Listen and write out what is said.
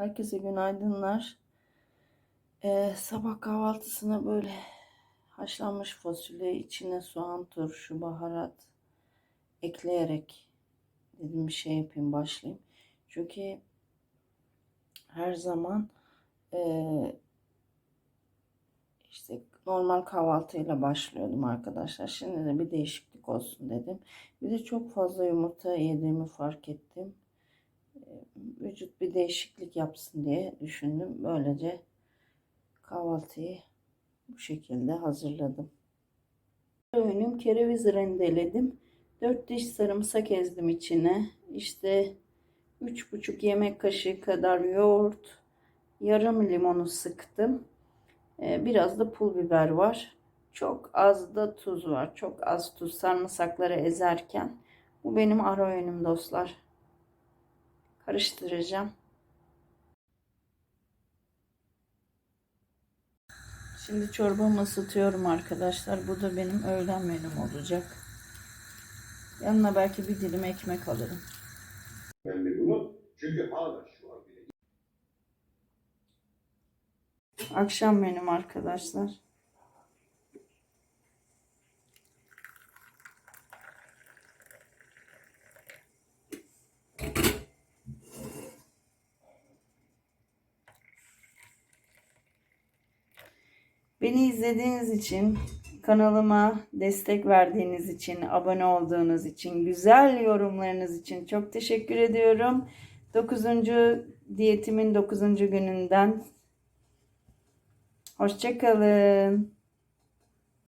Herkese günaydınlar. Ee, sabah kahvaltısına böyle haşlanmış fasulye, içine soğan, turşu, baharat ekleyerek dedim bir şey yapayım, başlayayım. Çünkü her zaman eee, işte normal kahvaltıyla başlıyordum arkadaşlar. Şimdi de bir değişiklik olsun dedim. Bir de çok fazla yumurta yediğimi fark ettim. Vücut bir değişiklik yapsın diye düşündüm. Böylece kahvaltıyı bu şekilde hazırladım. Öğünüm kereviz rendeledim. 4 diş sarımsak ezdim içine. İşte 3,5 yemek kaşığı kadar yoğurt, yarım limonu sıktım. Biraz da pul biber var. Çok az da tuz var. Çok az tuz sarımsakları ezerken. Bu benim ara öğünüm dostlar. Karıştıracağım. Şimdi çorbamı ısıtıyorum arkadaşlar. Bu da benim öğlen menüm olacak. Yanına belki bir dilim ekmek alırım. Ben de bunu çünkü hala şu an bile Akşam menüm arkadaşlar. Beni izlediğiniz için, kanalıma destek verdiğiniz için, abone olduğunuz için, güzel yorumlarınız için çok teşekkür ediyorum. 9. diyetimin 9. gününden Hoşçakalın.